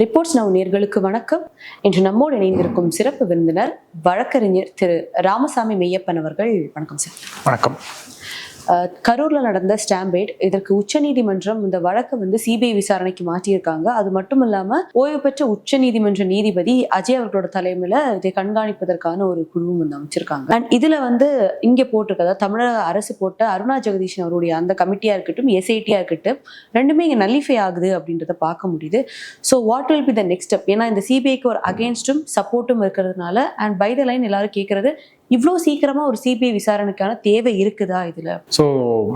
Reports now நேர்களுக்கு வணக்கம். இன்று நம்மோடு இணைந்திருக்கும் சிறப்பு விருந்தினர் வழக்கறிஞர் திரு ராமசாமி மெய்யப்பன் அவர்கள். வணக்கம் சார். வணக்கம். கரூர்ல நடந்த ஸ்டாம்பேட் இதற்கு உச்சநீதிமன்றம் இந்த வழக்கை வந்து சிபிஐ விசாரணைக்கு மாற்றியிருக்காங்க. அது மட்டும் இல்லாம ஓய்வு பெற்ற உச்சநீதிமன்ற நீதிபதி அஜய் அவர்களோட தலைமையில இதை கண்காணிப்பதற்கான ஒரு குழுவும் வந்து அமைச்சிருக்காங்க. அண்ட் இதுல வந்து இங்க போட்டிருக்கதா தமிழக அரசு போட்ட அருணா ஜெகதீஷன் அவருடைய அந்த கமிட்டியா இருக்கட்டும் எஸ்ஐடியா இருக்கட்டும் ரெண்டுமே இங்க நல்லிஃபை ஆகுது அப்படின்றத பார்க்க முடியுது. So what will be the next step ஏன்னா இந்த சிபிஐக்கு ஒரு அகேன்ஸ்டும் சப்போர்ட்டும் இருக்கிறதுனால அண்ட் பை த லைன் எல்லாரும் கேட்கறது இவ்வளோ சீக்கிரமா ஒரு சிபிஐ விசாரணைக்கான தேவை இருக்குதா இதுல? ஸோ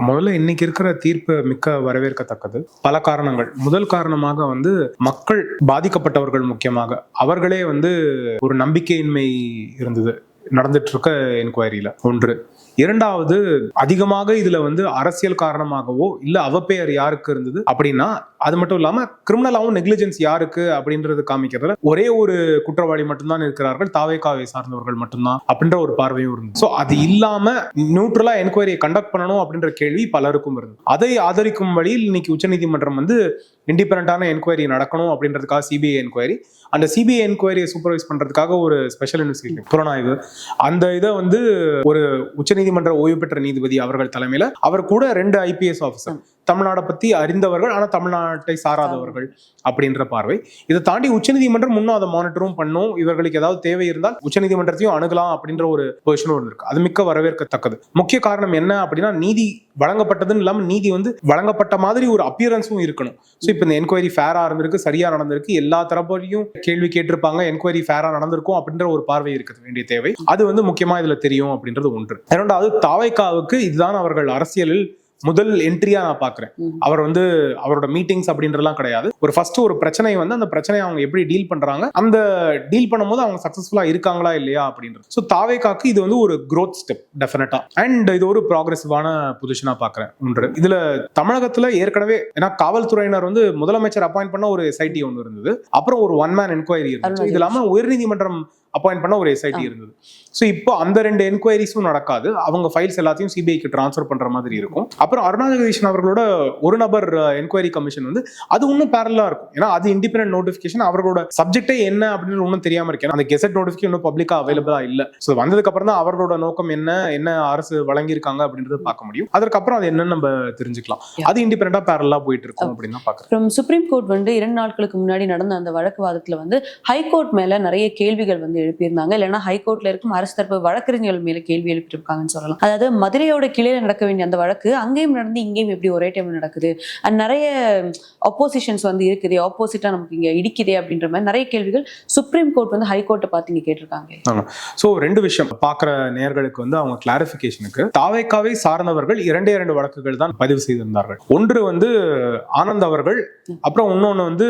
முதல்ல இன்னைக்கு இருக்கிற தீர்ப்பு மிக்க வரவேற்கத்தக்கது. பல காரணங்கள். முதல் காரணமாக வந்து மக்கள் பாதிக்கப்பட்டவர்கள் முக்கியமாக. அவர்களே வந்து ஒரு நம்பிக்கையின்மை இருந்தது. நடந்துட்டு இருக்க என்கொயரியில ஒன்று. இரண்டாவது அதிகமாக இதுல வந்து அரசியல் காரணமாகவோ இல்ல அவப்பெயர் யாருக்கு இருந்தது அப்படின்னா அது மட்டும் இல்லாம கிரிமினலாவும் நெக்லிஜென்ஸ் யாருக்கு அப்படின்றது காமிக்கிறதுல ஒரே ஒரு குற்றவாளி மட்டும்தான் இருக்கிறார்கள் தாவேக்காவை சார்ந்தவர்கள் மட்டும்தான் அப்படின்ற ஒரு பார்வையும் இருந்தது. ஸோ அது இல்லாம நியூட்ரலா என்கொயரியை கண்டக்ட் பண்ணணும் அப்படின்ற கேள்வி பலருக்கும் இருந்தது. அதை ஆதரிக்கும் வழியில் இன்னைக்கு உச்சநீதிமன்றம் வந்து இண்டிபெண்டான என்கொயரி நடக்கணும் அப்படின்றதுக்காக சிபிஐ என்கொயரி அந்த சிபிஐ என்கொயரியை சூப்பர்வைஸ் பண்றதுக்காக ஒரு ஸ்பெஷல் இன்வெஸ்டிகேஷன் புலனாய்வு. அந்த இதை வந்து ஒரு உச்சநீதிமன்ற ஓய்வு பெற்ற நீதிபதி அவர்கள் தலைமையில அவர் கூட ரெண்டு ஐபிஎஸ் ஆஃபீஸர் தமிழ்நாடை பத்தி அறிந்தவர்கள் ஆனா தமிழ்நாட்டை சாராதவர்கள் அப்படின்ற பார்வை. இதை தாண்டி உச்சநீதிமன்றம் முன்னும் அதை மானிட்டரும் பண்ணும். இவர்களுக்கு ஏதாவது தேவை இருந்தால் உச்சநீதிமன்றத்தையும் அணுகலாம் அப்படின்ற ஒரு பொசிஷனும் இருந்திருக்கு. அது மிக்க வரவேற்கத்தக்கது. முக்கிய காரணம் என்ன அப்படின்னா நீதி வழங்கப்பட்டதுன்னு இல்லாம நீதி வந்து வழங்கப்பட்ட மாதிரி ஒரு அப்பியரன்ஸும் இருக்கணும். ஸோ இப்போ இந்த என்கொயரி ஃபேரா இருந்திருக்கு சரியா நடந்திருக்கு எல்லா தரப்பையும் கேள்வி கேட்டிருப்பாங்க என்கொயரி ஃபேரா நடந்திருக்கும் அப்படின்ற ஒரு பார்வை இருக்க வேண்டிய தேவை. அது வந்து முக்கியமா இதுல தெரியும் அப்படின்றது ஒன்று. இரண்டாவது தாவைக்காவுக்கு இதுதான் அவர்கள் அரசியலில் முதல் என்ட்ரியா நான் பாக்குறேன். அவர் வந்து அவரோட மீட்டிங்ஸ் அப்படின்றலாம் கிடையாது. ஒரு ஃபர்ஸ்ட் ஒரு பிரச்சனை வந்து அந்த பிரச்சனையை அவங்க எப்படி டீல் பண்றாங்க அந்த டீல் பண்ணும்போது அவங்க சக்சஸ்ஃபுல்லா இருக்காங்களா இல்லையா அப்படின்றது. ஸோ தாவேக்காக்கு இது வந்து ஒரு growth ஸ்டெப் டெஃபினட்டா அண்ட் இது ஒரு ப்ராக்ரெசிவான பொசிஷனா பாக்குறேன் ஒன்று. இதுல தமிழகத்துல ஏற்கனவே ஏன்னா காவல்துறையினர் வந்து முதலமைச்சர் அப்பாயிண்ட் பண்ண ஒரு எஸ்ஐடி ஒன்று இருந்தது. அப்புறம் ஒரு ஒன் மேன் என்கொயரி இருந்துச்சு. இது இல்லாம உயர்நீதிமன்றம் அப்பாயிண்ட் பண்ண ஒரு எஸ்ஐடி இருந்தது. ஸோ இப்போ அந்த ரெண்டு என்கொயரிஸும் நடக்காது. அவங்க ஃபைல்ஸ் எல்லாத்தையும் சிபிஐக்கு ட்ரான்ஸ்ஃபர் பண்ற மாதிரி இருக்கும். அப்புறம் அருணா ஜெகதீஷன் அவர்களோட ஒரு நபர் என்கொயரி கமிஷன் வந்து அது இன்னும் பேரலா இருக்கும். ஏன்னா அது இண்டிபெண்டன்ட் நோட்டிஃபிகேஷன் அவர்களோட சப்ஜெக்டே என்ன அப்படின்னு ஒன்றும் தெரியாம இருக்கு ஏன்னா அந்த கெசட் நோட்டிஃபிகேஷன் இன்னும் பப்ளிக்கா அவைலபிளா இல்ல. ஸோ வந்ததுக்கு அப்புறம் தான் அவர்களோட நோக்கம் என்ன என்ன அரசு வழங்கியிருக்காங்க அப்படின்றத பார்க்க முடியும். அதுக்கப்புறம் அது என்னன்னு நம்ம தெரிஞ்சுக்கலாம். அது இண்டிபெண்டா பேரலா போயிட்டு இருக்கும் அப்படின்னு அப்புறம் சுப்ரீம் கோர்ட் வந்து இரண்டு நாட்களுக்கு முன்னாடி நடந்த அந்த வழக்கு வாதத்துல வந்து ஹைகோர்ட் மேல நிறைய கேள்விகள் வந்து எழுப்பியிருந்தாங்க. இல்லைன்னா ஹைகோர்ட்ல இருக்கும் அரசு தரப்பு வழக்கறிஞர்கள் மேல கேள்வி எழுப்பியிருக்காங்கன்னு சொல்லலாம். அதாவது மதுரையோட கிளையில நடக்க வேண்டிய அந்த வழக்கு அங்கேயும் நடந்து இங்கேயும் எப்படி ஒரே டைம் நடக்குது? அண்ட் நிறைய அப்போசிஷன்ஸ் வந்து இருக்குது. ஆப்போசிட்டா நமக்கு இங்க இடிக்குதே அப்படின்ற மாதிரி நிறைய கேள்விகள் சுப்ரீம் கோர்ட் வந்து ஹைகோர்ட்டை பார்த்து இங்க கேட்டிருக்காங்க. ஸோ ரெண்டு விஷயம். பார்க்குற நேர்களுக்கு வந்து அவங்க கிளாரிஃபிகேஷனுக்கு தாவேக்காவை சார்ந்தவர்கள் இரண்டே இரண்டு வழக்குகள் தான் பதிவு செய்திருந்தார்கள். ஒன்று வந்து ஆனந்த் அவர்கள் அப்புறம் இன்னொன்று வந்து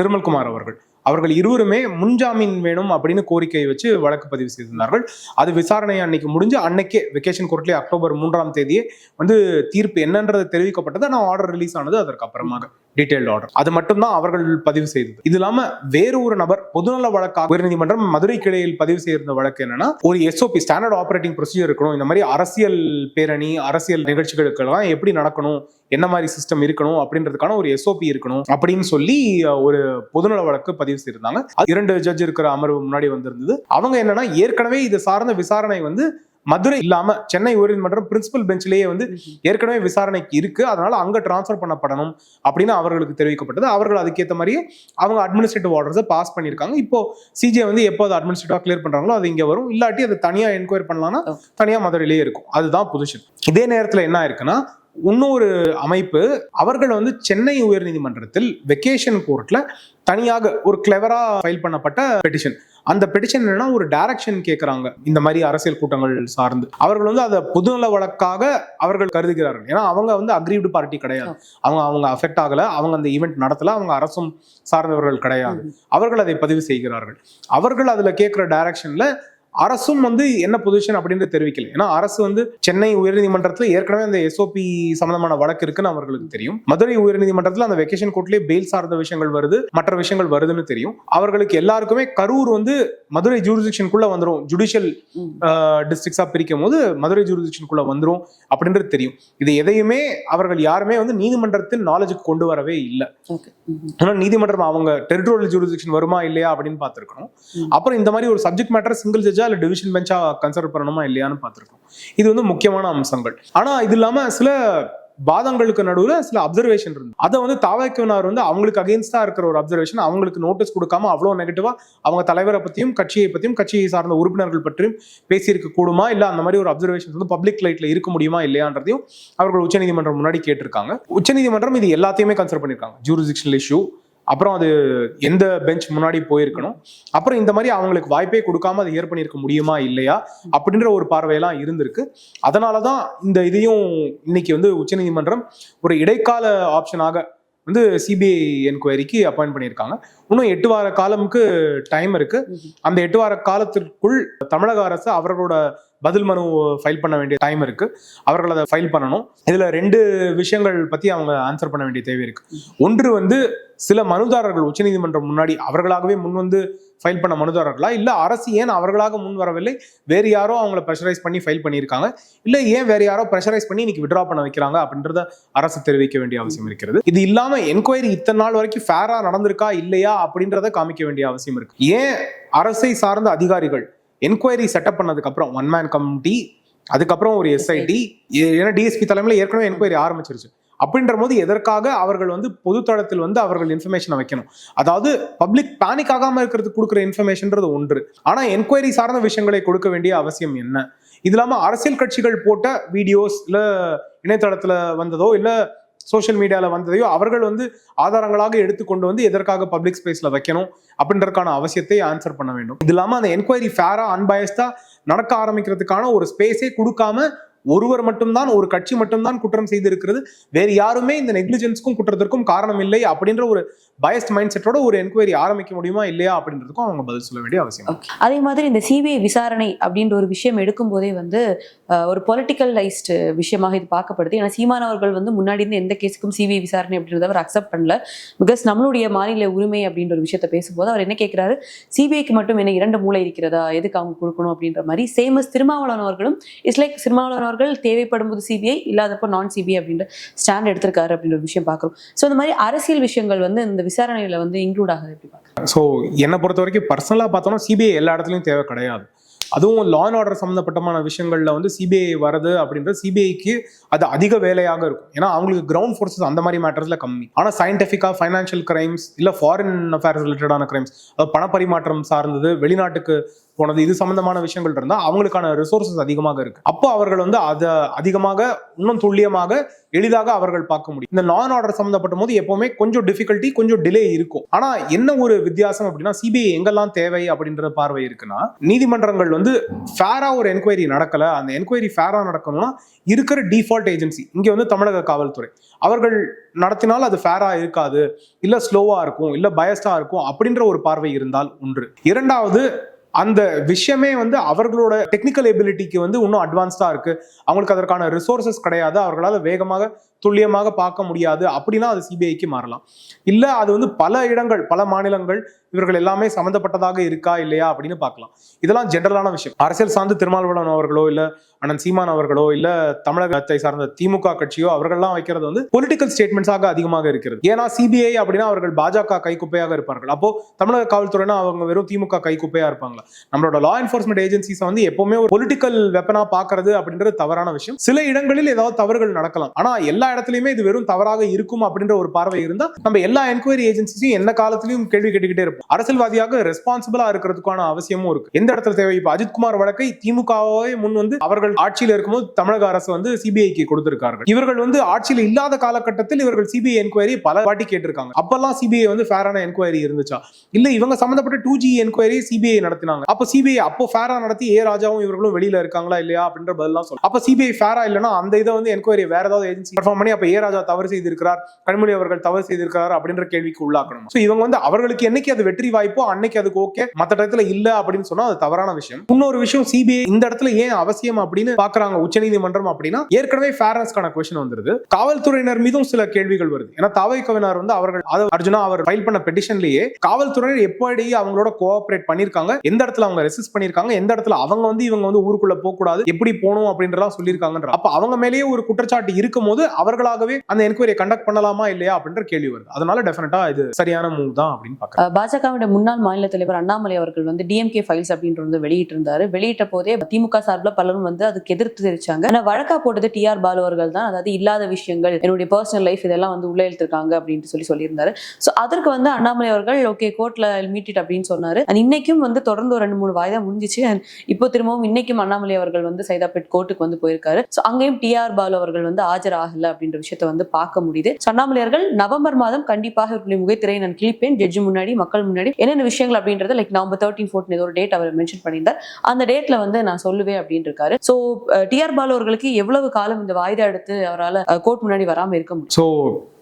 நிர்மல்குமார் அவர்கள். அவர்கள் இருவருமே முன்ஜாமீன் வேணும் அப்படின்னு கோரிக்கை வச்சு வழக்கு பதிவு செய்திருந்தார்கள். அது விசாரணை அன்னைக்கு முடிஞ்சு அன்னைக்கே வெக்கேஷன் கோர்ட்லேயே அக்டோபர் மூன்றாம் தேதியே வந்து தீர்ப்பு என்னன்றது தெரிவிக்கப்பட்டது ஆனால் ஆர்டர் ரிலீஸ் ஆனது அதற்கு அப்புறமாக டீடைல்டு ஆர்டர் அது மட்டும்தான் அவர்கள் பதிவு செய்தது. இது இல்லாம வேறு ஒரு நபர் பொதுநல வழக்காக உயர்நீதிமன்றம் மதுரை கிளையில் பதிவு செய்திருந்த வழக்கு என்னன்னா ஒரு எஸ்ஓபி ஸ்டாண்டர்ட் ஆபரேட்டிங் ப்ரொசீஜர் இருக்கணும். இந்த மாதிரி அரசியல் பேரணி அரசியல் நிகழ்ச்சிகளுக்கெல்லாம் எப்படி நடக்கணும் என்ன மாதிரி சிஸ்டம் இருக்கணும் அப்படின்றதுக்கான ஒரு எஸ்ஓபி இருக்கணும் அப்படின்னு சொல்லி ஒரு பொதுநல வழக்கு பதிவு செய்திருந்தாங்க. அது இரண்டு ஜட்ஜ் இருக்கிற அமர்வு முன்னாடி வந்திருந்தது. அவங்க என்னன்னா ஏற்கனவே இது சார்ந்த விசாரணை வந்து மதுரை இல்லாம சென்னை உயர்நீதிமன்றம் பிரின்சிபல் பெஞ்சிலேயே வந்து ஏற்கனவே விசாரணைக்கு இருக்கு. அதனால அங்க டிரான்ஸ்ஃபர் பண்ணப்படணும் அப்படின்னு அவர்களுக்கு தெரிவிக்கப்பட்டது. அவர்கள் அதுக்கேற்ற மாதிரியே அவங்க அட்மினிஸ்ட்ரேட்டிவ் ஆர்டர்ஸை பாஸ் பண்ணியிருக்காங்க. இப்போ சிஜே வந்து எப்போ அதை அட்மினிஸ்ட்ரேட்டிவா கிளியர் பண்றாங்களோ அது இங்க வரும். இல்லாட்டி அது தனியா என்கொயரி பண்ணலாம்னா. தனியா மதுரையிலேயே இருக்கும். அதுதான் பொசிஷன் இதே நேரத்துல என்ன இருக்குன்னா இன்னொரு அமைப்பு அவர்கள் வந்து சென்னை உயர்நீதிமன்றத்தில் வெக்கேஷன் கோர்ட்ல தனியாக ஒரு கிளவரா ஃபைல் பண்ணப்பட்ட பெட்டிஷன் அந்த பெட்டிஷன் என்னன்னா ஒரு டைரக்ஷன் கேட்கறாங்க இந்த மாதிரி அரசியல் கூட்டங்கள் சார்ந்து. அவர்கள் வந்து அதை பொதுநல வழக்காக அவர்கள் கருதுகிறார்கள். ஏன்னா அவங்க வந்து அக்ரீவ்டு பார்ட்டி கிடையாது. அவங்க அவங்க அஃபெக்ட் ஆகல. அவங்க அந்த ஈவெண்ட் நடத்தல. அவங்க அரசும் சார்ந்தவர்கள் கிடையாது. அவர்கள் அதை பதிவு செய்கிறார்கள். அவர்கள் அதுல கேட்கிற டைரக்ஷன்ல அரசும் வந்து என்ன பொசிஷன் அப்படின்றது தெரிவிக்கல. ஏன்னா அரசு வந்து சென்னை உயர்நீதிமன்றத்துல ஏற்கனவே அந்த எஸ்ஓபி சம்பந்தமான வழக்கு இருக்குன்னு அவர்களுக்கு தெரியும். மதுரை உயர்நீதிமன்றத்துல அந்த வெக்கேஷன் கோர்ட்லயே பெயில் சார்ந்த விஷயங்கள் வருது மற்ற விஷயங்கள் வருதுன்னு தெரியும். அவர்களுக்கு எல்லாருக்குமே கரூர் வந்து மதுரை ஜூரிசிக்ஷனுக்குள்ள வந்துரும். ஜுடிஷியல். டிஸ்ட்ரிக்ஸா பிரிக்கும் போது மதுரை ஜூரிசிக்ஷனுக்குள்ள வந்துரும் அப்படின்றது தெரியும். இது எதையுமே அவர்கள் யாருமே வந்து நீதிமன்றத்தின் நாலேஜுக்கு கொண்டு வரவே இல்லை. ஓகே ம். ஆனா நீதிமன்றம் அவங்க டெரிட்டோரியல் ஜூரிசிக்ஷன் வருமா இல்லையா அப்படின்னு பார்த்திருக்கணும். அப்புறம் இந்த மாதிரி ஒரு சப்ஜெக்ட் மேட்டர் சிங்கிள் ஜட்ஜா இல்ல டிவிஷன் பெஞ்சா கன்சிடர் பண்ணணுமா இல்லையான்னு பார்த்துருக்கோம். இது வந்து முக்கியமான அம்சங்கள். ஆனால் இது இல்லாமல் சில வாதங்களுக்கு நடுவில் சில அப்சர்வேஷன் இருந்து அதை வந்து தாவைக்கவினார் வந்து அவங்களுக்கு அகேன்ஸ்டாக இருக்கிற ஒரு அப்சர்வேஷன் அவங்களுக்கு நோட்டீஸ் கொடுக்காம அவ்வளோ நெகட்டிவாக அவங்க தலைவரை பற்றியும் கட்சியை பற்றியும் கட்சியை சார்ந்த உறுப்பினர்கள் பற்றியும் பேசியிருக்க கூடுமா? இல்லை அந்த மாதிரி ஒரு அப்சர்வேஷன் வந்து பப்ளிக் லைட்டில் இருக்க முடியுமா இல்லையான்றதையும் அவர்கள் உச்சநீதிமன்றம் முன்னாடி கேட்டிருக்காங்க. உச்சநீதிமன்றம் இது எல்லாத்தையுமே கன்சிடர் பண்ணிருக்காங்க ஜூரிசிக்ஷனல் இஷ்யூ அப்புறம் அது எந்த பெஞ்ச் முன்னாடி போயிருக்கணும்? அப்புறம் இந்த மாதிரி அவங்களுக்கு வாய்ப்பே கொடுக்காம அதை ஏர் பண்ணியிருக்க முடியுமா? இல்லையா? அப்படின்ற ஒரு பார்வையெல்லாம் இருந்திருக்கு. அதனால தான் இந்த இதையும் இன்னைக்கு வந்து உச்சநீதிமன்றம் ஒரு இடைக்கால ஆப்ஷனாக வந்து சிபிஐ என்கொயரிக்கு அப்பாயிண்ட் பண்ணியிருக்காங்க. இன்னும் எட்டு வார காலமுக்கு டைம் இருக்கு. அந்த எட்டு வார காலத்திற்குள் தமிழக அரசு அவர்களோட பதில் மனு ஃபைல் பண்ண வேண்டிய டைம் இருக்கு. அவர்கள் அதை ஃபைல் பண்ணணும். இதுல ரெண்டு விஷயங்கள் பத்தி அவங்க ஆன்சர் பண்ண வேண்டிய தேவை இருக்கு. ஒன்று வந்து சில மனுதாரர்கள் உச்சநீதிமன்றம் முன்னாடி அவர்களாகவே முன் வந்து ஃபைல் பண்ண மனுதாரர்களா? இல்லை அரசு ஏன் அவர்களாக முன் வரவில்லை? வேறு யாரோ அவங்கள ப்ரெஷரைஸ் பண்ணி ஃபைல் பண்ணியிருக்காங்க. இல்லை ஏன் வேறு யாரோ ப்ரெஷரைஸ் பண்ணி இன்னைக்கு விட்ரா பண்ண வைக்கிறாங்க அப்படின்றத அரசு தெரிவிக்க வேண்டிய அவசியம் இருக்கிறது. இது இல்லாமல் என்கொயரி இத்தனை நாள் வரைக்கும் ஃபேராக நடந்திருக்கா? இல்லையா? அப்படின்றத காமிக்க வேண்டிய அவசியம் இருக்கு. ஏன் அரசை சார்ந்த அதிகாரிகள் என்கொயரி செட்டப் பண்ணதுக்கு அப்புறம் ஒன் மேன் கமிட்டி அதுக்கப்புறம் ஒரு எஸ்ஐடி ஏன்னா டிஎஸ்பி தலைமையில் ஏற்கனவே என்கொயரி ஆரம்பிச்சிருச்சு. அப்படின்ற போது எதற்காக அவர்கள் வந்து பொதுத்தளத்தில் வந்து அவர்கள் இன்ஃபர்மேஷனை வைக்கணும்? அதாவது பப்ளிக் பேனிக் ஆகாம இருக்கிறதுக்கு கொடுக்குற இன்ஃபர்மேஷன்றது ஒன்று. ஆனா என்கொயரி சார்ந்த விஷயங்களை கொடுக்க வேண்டிய அவசியம் என்ன? இது இல்லாம அரசியல் கட்சிகள் போட்ட வீடியோஸ் இல்ல இணையதளத்துல வந்ததோ இல்ல சோஷியல் மீடியால வந்ததையோ அவர்கள் வந்து ஆதாரங்களாக எடுத்துக்கொண்டு வந்து எதற்காக பப்ளிக் ஸ்பேஸ்ல வைக்கணும் அப்படின்றதுக்கான அவசியத்தை ஆன்சர் பண்ண வேண்டும். இது இல்லாம அந்த என்கொயரி ஃபேரா அன்பயஸ்டா நடக்க ஆரம்பிக்கிறதுக்கான ஒரு ஸ்பேஸே கொடுக்காம ஒருவர் மட்டும்தான் ஒரு கட்சி மட்டும்தான் குற்றம் செய்திருக்கிறது. வேறு யாருமே இந்த நெக்லிஜென்ஸ்க்கும் குற்றத்திற்கும் காரணம் இல்லை அப்படின்ற ஒரு பயஸ்ட் மைண்ட் செட்டோட ஒரு என்கொயரி ஆரம்பிக்க முடியுமா இல்லையா அப்படின்றதுக்கும் அவங்க பதில் சொல்ல வேண்டிய அவசியம் அதே மாதிரி இந்த சிபிஐ விசாரணை அப்படின்ற ஒரு விஷயம் எடுக்கும் போதே வந்து ஒரு பொலிட்டிக்கலைஸ்டு விஷயமாக இது பார்க்கப்படுது. ஏன்னா சீமான அவர்கள் வந்து முன்னாடி இருந்து எந்த கேஸுக்கும் சிபிஐ விசாரணை அப்படின்றத அவர் அக்செப்ட் பண்ணல. பிகாஸ் நம்மளுடைய மாநில உரிமை அப்படின்ற ஒரு விஷயத்த பேசும்போது அவர் என்ன கேட்கிறாரு? சிபிஐக்கு மட்டும் என்ன இரண்டு மூளை இருக்கிறதா? எதுக்கு அவங்க கொடுக்கணும் அப்படின்ற மாதிரி. சேமஸ் திருமாவளவன் அவர்களும் இட்ஸ் லைக் திருமாவளவன் அவர்கள் தேவைப்படும் போது சிபிஐ இல்லாதப்போ நான் சிபிஐ அப்படின்ற ஸ்டாண்ட் எடுத்திருக்காரு அப்படின்ற ஒரு விஷயம் பார்க்குறோம். ஸோ இந்த மாதிரி அரசியல் விஷயங்கள் வந்து இந்த விசாரணையில் வந்து இன்க்ளூட் ஆகுது எப்படி பார்க்குறோம் ஸோ என்னை பொறுத்த வரைக்கும் பர்சனலாக பார்த்தோம்னா சிபிஐ எல்லா இடத்துலையும் தேவை கிடையாது. அதுவும் லா அண்ட் ஆர்டர் சம்மந்தப்பட்டமான விஷயங்களில் வந்து சிபிஐ வருது அப்படின்றது சிபிஐக்கு அது அதிக வேலையாக இருக்கும். ஏன்னா அவங்களுக்கு கிரவுண்ட் ஃபோர்ஸஸ் அந்த மாதிரி மேட்டர்ஸில் கம்மி. ஆனால் சயின்டிஃபிக்காக ஃபைனான்ஷியல் கிரைம்ஸ் இல்லை ஃபாரின் அஃபேர்ஸ் ரிலேட்டடான கிரைம்ஸ் அதாவது பணப்பரிமாற்றம் சார்ந்தது வெளிநாட்டுக்கு போனது இது சம்பந்தமான விஷயங்கள் இருந்தால் அவங்களுக்கான ரிசோர்சஸ் அதிகமாக இருக்கு. அப்போ அவர்கள் வந்து அதை அதிகமாக இன்னும் துல்லியமாக எளிதாக அவர்கள் பார்க்க முடியும். இந்த நான் ஆர்டர் சம்பந்தப்பட்ட போது எப்பவுமே கொஞ்சம் டிஃபிகல்ட்டி கொஞ்சம் டிலே இருக்கும். ஆனா என்ன ஒரு வித்தியாசம் அப்படின்னா சிபிஐ எங்கெல்லாம் தேவை அப்படின்ற பார்வை இருக்குன்னா நீதிமன்றங்கள் வந்து ஃபேரா ஒரு என்கொயரி நடக்கல. அந்த என்கொயரி ஃபேரா நடக்கணும்னா இருக்கிற டிஃபால்ட் ஏஜென்சி இங்க வந்து தமிழக காவல்துறை அவர்கள் நடத்தினால் அது ஃபேரா இருக்காது இல்ல ஸ்லோவா இருக்கும் இல்ல பயஸ்டா இருக்கும் அப்படின்ற ஒரு பார்வை இருந்தால் ஒன்று. இரண்டாவது அந்த விஷயமே வந்து அவர்களோட டெக்னிக்கல் எபிலிட்டிக்கு வந்து இன்னும் அட்வான்ஸ்டா இருக்கு. அவங்களுக்கு அதற்கான ரிசோர்சஸ் கிடையாது. அவர்களால் வேகமாக துல்லியமாக பார்க்க முடியாது. அப்படின்னா அது சிபிஐக்கு மாறலாம். இல்ல அது வந்து பல இடங்கள் பல மாநிலங்கள் இவர்கள் எல்லாமே சம்மந்தப்பட்டதாக இருக்கா இல்லையா அப்படின்னு பார்க்கலாம். இதெல்லாம் ஜென்ரலான விஷயம். அரசியல் சார்ந்து திருமாவளவன் அவர்களோ இல்ல அண்ணன் சீமான் அவர்களோ இல்ல தமிழகத்தை சார்ந்த திமுக கட்சியோ அவர்கள்லாம் வைக்கிறது வந்து பொலிட்டிக்கல் ஸ்டேட்மெண்ட்ஸாக அதிகமாக இருக்கிறது. ஏன்னா சிபிஐ அப்படின்னா அவர்கள் பாஜக கைக்குப்பையாக இருப்பார்கள். அப்போ தமிழக காவல்துறைனா அவங்க வெறும் திமுக கைக்குப்பையா இருப்பாங்களா? நம்மளோட லா என்ஃபோர்ஸ்மெண்ட் ஏஜென்சிஸ் வந்து எப்பவுமே ஒரு பொலிட்டிக்கல் வெப்பனா பாக்குறது அப்படின்றது தவறான விஷயம். சில இடங்களில் ஏதாவது தவறுகள் நடக்கலாம். ஆனா எல்லா இடத்துலயுமே இது வெறும் தவறாக இருக்கும் அப்படின்ற ஒரு பார்வை இருந்தா நம்ம எல்லா என்கொயரி ஏஜென்சிஸையும் என்ன காலத்திலயும் கேள்வி கேட்டுக்கிட்டே இருப்போம். அரசியல்வாதியாக ரெஸ்பான்சிபிளா இருக்கிறதுக்கான அவசியமும் இருக்கு. எந்த இடத்துல தேவை? இப்ப அஜித்குமார் வழக்கை திமுகவே முன் வந்து அவர்கள் ஆட்சியில் இருக்கும்போது தமிழக அரசு வந்து சிபிஐக்கு கொடுத்திருக்கார்கள். இவர்கள் வந்து ஆட்சியில் இல்லாத காலகட்டத்தில் இவர்கள் சிபிஐ என்கொயரி பல வாட்டி கேட்டிருக்காங்க. அப்பெல்லாம் சிபிஐ வந்து ஃபேரான என்கொயரி இருந்துச்சா? இல்ல இவங்க சம்பந்தப்பட்ட டூ ஜி என்கொயரி சிபிஐ நடத்தினாங்க. அப்ப சிபிஐ அப்போ ஃபேரா நடத்தி ஏ ராஜாவும் இவர்களும் வெளியில இருக்காங்களா இல்லையா அப்படின்ற பதிலாம் சொல்லுவோம் அப்ப சிபிஐ ஃபேரா இல்லைன்னா அந்த இதை வந்து என்கொயரி வேற ஏதாவது ஏஜென்சி பர்ஃபார்ம் பண்ணி அப்ப ஏ ராஜா தவறு செய்திருக்கிறார் கண்மொழி அவர்கள் தவறு செய்திருக்கிறார் அப்படின்ற கேள்விக்கு உள்ளாக்கணும். சோ இவங்க வந்து அவர்களுக்கு என்னைக்கு அது வெற்றி வாய்ப்போ அன்னைக்கு அதுக்கு ஓகே மற்ற இடத்துல இல்ல அப்படின்னு சொன்னா அது தவறான விஷயம். இன்னொரு விஷயம் சிபிஐ இந்த இடத்துல ஏன் அவசியம் அப்படின்னு பாக்குறாங்க உச்சநீதிமன்றம் அப்படின்னா ஏற்கனவே ஃபேர்னஸ்க்கான கொஸ்டின் வந்துருது. காவல்துறையினர் மீதும் சில கேள்விகள் வருது. ஏன்னா தாவைக்கவினார் வந்து அவர்கள் அது அர்ஜுனா அவர் ஃபைல் பண்ண பெட்டிஷன்லயே காவல்துறையினர் எப்படி அவங்களோட கோஆபரேட் பண்ணிருக்காங்க எந்த இடத்துல அவங்க ரெசிஸ்ட் பண்ணிருக்காங்க எந்த இடத்துல அவங்க வந்து இவங்க வந்து ஊருக்குள்ள போக கூடாது எப்படி போகணும் அப்படின்றலாம் சொல்லியிருக்காங்கன்ற. அப்ப அவங்க மேலேயே ஒரு குற்றச்சாட்டு இருக்கும் போது அவர்களாகவே அந்த என்கொயரியை கண்டக்ட் பண்ணலாமா இல்லையா அப்படின்ற கேள்வி வருது. அதனால டெஃபினட்டா இது சரியான மூவ் தான் அப்படின்னு பாக்க பாஜக பாஜகவுடைய முன்னாள் மாநில தலைவர் அண்ணாமலை அவர்கள் வந்து டிஎம்கே ஃபைல்ஸ் அப்படின்ற வந்து வெளியிட்டு இருந்தாரு வெளியிட்ட போதே திமுக சார்பில் பலரும் வந்து அதுக்கு எதிர்த்து தெரிவிச்சாங்க. ஆனால் வழக்கா போட்டது டிஆர் பாலு அவர்கள் தான். அதாவது இல்லாத விஷயங்கள் என்னுடைய பர்சனல் லைஃப் இதெல்லாம் வந்து உள்ள இழுத்துருக்காங்க அப்படின்ட்டு சொல்லி சொல்லியிருந்தாரு. ஸோ அதற்கு வந்து அண்ணாமலை அவர்கள் ஓகே கோர்ட்ல மீட்டிட் அப்படின்னு சொன்னாரு. அண்ட் இன்னைக்கும் வந்து தொடர்ந்து ஒரு ரெண்டு மூணு வாய்தா முடிஞ்சிச்சு. அண்ட் இப்போ திரும்பவும் இன்னைக்கும் அண்ணாமலை அவர்கள் வந்து சைதாப்பேட் கோர்ட்டுக்கு வந்து போயிருக்காரு. ஸோ அங்கேயும் டிஆர் பாலு அவர்கள் வந்து ஆஜராகல அப்படின்ற விஷயத்தை வந்து பார்க்க முடியுது. அண்ணாமலையர்கள் நவம்பர் மாதம் கண்டிப்பாக இவர்களுடைய முகத்திரையை நான் கிழிப்பேன். ஜட்ஜு முன்னாடி மக்கள் முன்னாடி என்னென்ன விஷயங்கள் அப்படின்றது லைக் நவம்பர் தேர்ட்டின் ஃபோர்டின் ஏதோ ஒரு டேட் அவர் மென்ஷன் பண்ணியிருந்தார். அந்த டேட்ல வந்து நான் சொல்லுவேன் அப்படின்னு இருக்காரு ஸோ டிஆர் பாலு அவர்களுக்கு எவ்வளவு காலம் இந்த வாய்தா எடுத்து அவரால் கோர்ட் முன்னாடி வராம இருக்க முடியும்? ஸோ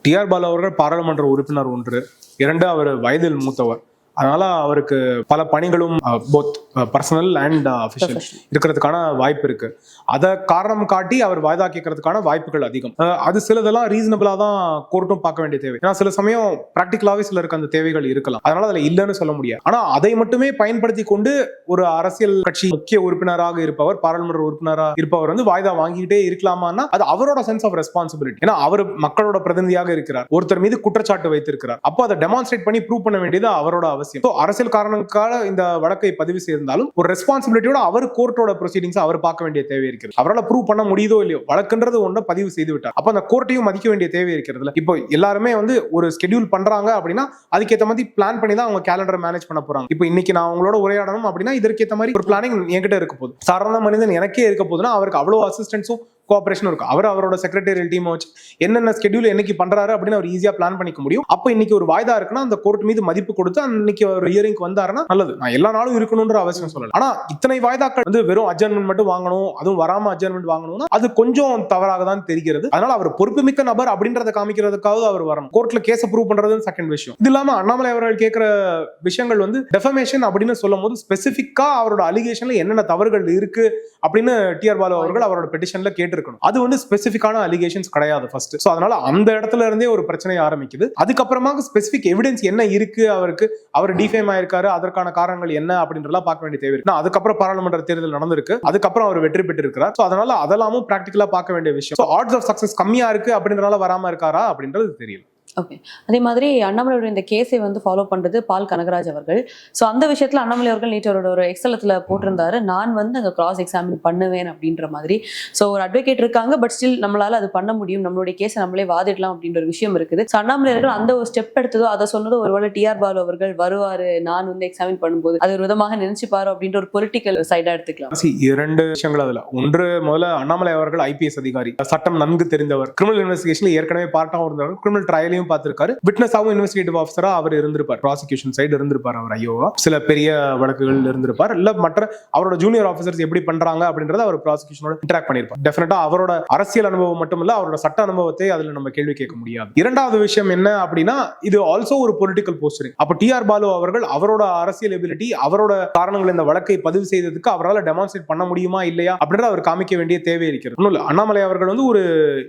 டிஆர் பாலு அவர்கள் பாராளுமன்ற உறுப்பினர் ஒன்று. இரண்டு அவர் வயதில் மூத்தவர். அதனால அவருக்கு பல பணிகளும் போத் பர்சனல் அண்ட் அஃபிஷியல். இருக்கிறதுக்கான வாய்ப்பு இருக்கு. அதை காரணம் காட்டி அவர் வாய்தா கேட்கறதுக்கான வாய்ப்புகள் அதிகம். அது சிலதெல்லாம் ரீசனபிளா தான் கோர்ட்டும் பார்க்க வேண்டிய தேவை. ஏன்னா சில சமயம் ப்ராக்டிக்கலாவே சிலருக்கு அந்த தேவைகள் இருக்கலாம். அதனால அதுல இல்லைன்னு சொல்ல முடியாது. ஆனா அதை மட்டுமே பயன்படுத்தி கொண்டு ஒரு அரசியல் கட்சி முக்கிய உறுப்பினராக இருப்பவர் பாராளுமன்ற உறுப்பினராக இருப்பவர் வந்து வாய்தா வாங்கிக்கிட்டே இருக்கலாமான்னா அது அவரோட சென்ஸ் ஆஃப் ரெஸ்பான்சிபிலிட்டி ஏன்னா அவர் மக்களோட பிரதிநிதியாக இருக்கிறார். ஒருத்தர் மீது குற்றச்சாட்டு வைத்திருக்கிறார். அப்போ அதை டெமான்ஸ்ட்ரேட் பண்ணி ப்ரூவ் பண்ண வேண்டியது அவரோட அவசியம். அரசியல் காரணங்களுக்காக இந்த வழக்கை பதிவு இருந்தாலும் ஒரு ரெஸ்பான்சிபிலிட்டியோட அவர் கோர்ட்டோட ப்ரொசீடிங்ஸ் அவர் பார்க்க வேண்டிய தேவை இருக்கிறது. அவரால் ப்ரூவ் பண்ண முடியுதோ இல்லையோ வழக்குன்றது ஒன்றை பதிவு செய்து விட்டார். அப்போ அந்த கோர்ட்டையும் மதிக்க வேண்டிய தேவை இருக்கிறதுல. இப்போ எல்லாருமே வந்து ஒரு ஸ்கெடியூல் பண்றாங்க அப்படின்னா அதுக்கேற்ற மாதிரி பிளான் பண்ணி தான் அவங்க கேலண்டர் மேனேஜ் பண்ண போறாங்க. இப்போ இன்னைக்கு நான் அவங்களோட உரையாடணும் அப்படின்னா இதற்கேற்ற மாதிரி ஒரு பிளானிங் என்கிட்ட இருக்க போகுது. சாதாரண மனிதன் எனக்கே இருக்க போதுன்னா அவருக்கு அவ்வளோ அசிஸ்டன்ஸும் கோஆபரேஷனும் இருக்கும். அவர் அவரோட செக்ரட்டரியல் டீமை வச்சு என்னென்ன ஸ்கெடியூல் என்னைக்கு பண்றாரு அப்படின்னு அவர் ஈஸியா பிளான் பண்ணிக்க முடியும். அப்போ இன்னைக்கு ஒரு வாய்தா இருக்குன்னா அந்த கோர்ட் மீது மதிப்பு கொடுத்து அன்னைக்கு ஒரு ஹியரிங்க்கு வந்தாருன்னா நல்லது. நான் எல்லா நாளும் இருக்கணும்ன்ற அவசியம் சொல்லல. ஆனா இத்தனை வாய்தாக்கள் வந்து வெறும் அட்ஜர்மெண்ட் மட்டும் வாங்கணும் அதுவும் வராம அட்ஜர்மெண்ட் வாங்கணும்னா அது கொஞ்சம் தவறாக தான் தெரிகிறது. அதனால அவர் பொறுப்புமிக்க நபர் அப்படின்றத காமிக்கிறதுக்காக அவர் வரணும். கோர்ட்ல கேஸ் ப்ரூவ் பண்றது செகண்ட் விஷயம். இது இல்லாம அண்ணாமலை அவர்கள் கேட்கிற விஷயங்கள் வந்து டெஃபமேஷன் அப்படின்னு சொல்லும் போது ஸ்பெசிபிக்கா அவரோட அலிகேஷன்ல என்னென்ன தவறுகள் இருக்கு அப்படின்னு டிஆர் பாலு அவர்கள் அவரோட பெட்டிஷன்ல இருக்கணும். அது வந்து ஸ்பெசிஃபிக்கான அலிகேஷன்ஸ் கிடையாது ஃபர்ஸ்ட் ஸோ அதனால அந்த இடத்துல இருந்தே ஒரு பிரச்சனை ஆரம்பிக்குது. அதுக்கப்புறமா ஸ்பெசிஃபிக் எவிடன்ஸ் என்ன இருக்கு அவருக்கு? அவர் டிஃபேம் ஆயிருக்காரு அதற்கான காரணங்கள் என்ன அப்படின்றலாம் பார்க்க வேண்டிய தேவை இருக்கு. அதுக்கப்புறம் பாராளுமன்ற தேர்தல் நடந்திருக்கு. அதுக்கப்புறம் அவர் வெற்றி பெற்று இருக்கிறார். ஸோ அதனால அதெல்லாமும் ப்ராக்டிக்கலா பார்க்க வேண்டிய விஷயம். ஆர்ட்ஸ் ஆட்ஸ் ஆஃப் சக்சஸ் கம்மியா இருக்கு அப்படின்றனால வராம இருக்காரா அப்படின்றது தெரியல. ஓகே அதே மாதிரி அண்ணாமலையோட இந்த கேஸை வந்து ஃபாலோ பண்றது பால் கனகராஜ் அவர்கள். ஸோ அந்த விஷயத்துல அண்ணாமலை அவர்கள் நேற்று அவரோட ஒரு எக்ஸலத்தில் போட்டிருந்தாரு. நான் வந்து அங்கே கிராஸ் எக்ஸாமின் பண்ணுவேன் அப்படின்ற மாதிரி. ஸோ ஒரு அட்வொகேட் இருக்காங்க பட் ஸ்டில் நம்மளால அது பண்ண முடியும். நம்மளுடைய கேஸை நம்மளே வாதிடலாம் அப்படின்ற ஒரு விஷயம் இருக்குது. ஸோ அண்ணாமலை அவர்கள் அந்த ஒரு ஸ்டெப் எடுத்ததோ அதை சொன்னதோ ஒருவேளை டிஆர் பாலு அவர்கள் வருவார் நான் வந்து எக்ஸாமின் பண்ணும்போது. அது ஒரு விதமாக நினைச்சுப்பாரு அப்படின்ற ஒரு பொலிட்டிக்கல் சைடாக எடுத்துக்கலாம். இரண்டு விஷயங்கள் அதில். ஒன்று முதல்ல அண்ணாமலை அவர்கள் ஐபிஎஸ் அதிகாரி. சட்டம் நன்கு தெரிந்தவர். கிரிமினல் இன்வெஸ்டிகேஷன் ஏற்கனவே பார்ட்டாகவும் இருந்தவர். கிரிமினல் ட்ரையலையும் பார்த்திருக்காரு. விட்னஸாவும் இன்வெஸ்டிகேட்டிவ் ஆஃபீஸரா அவர் இருந்திருப்பார். ப்ராசிக்யூஷன் சைடு இருந்திருப்பார் அவர் ஐயோவா சில பெரிய வழக்குகள் இருந்திருப்பார். இல்ல மற்ற அவரோட ஜூனியர் ஆஃபீஸர்ஸ் எப்படி பண்றாங்க அப்படின்றத அவர் ப்ராசிக்யூஷனோட இன்டராக்ட் பண்ணிருப்பார் டெஃபினட்டா அவரோட அரசியல் அனுபவம் மட்டும் இல்ல அவரோட சட்ட அனுபவத்தை அதுல நம்ம கேள்வி கேட்க முடியாது. இரண்டாவது விஷயம் என்ன அப்படின்னா இது ஆல்சோ ஒரு பொலிட்டிக்கல் போஸ்டரிங் அப்ப டிஆர் பாலு அவர்கள் அவரோட அரசியல் எபிலிட்டி அவரோட காரணங்கள் இந்த வழக்கை பதிவு செய்ததுக்கு அவரால் டெமான்ஸ்ட்ரேட் பண்ண முடியுமா இல்லையா அப்படின்றத அவர் காமிக்க வேண்டிய தேவை இருக்கிறது. ஒண்ணும் அண்ணாமலை அவர்கள் வந்து ஒரு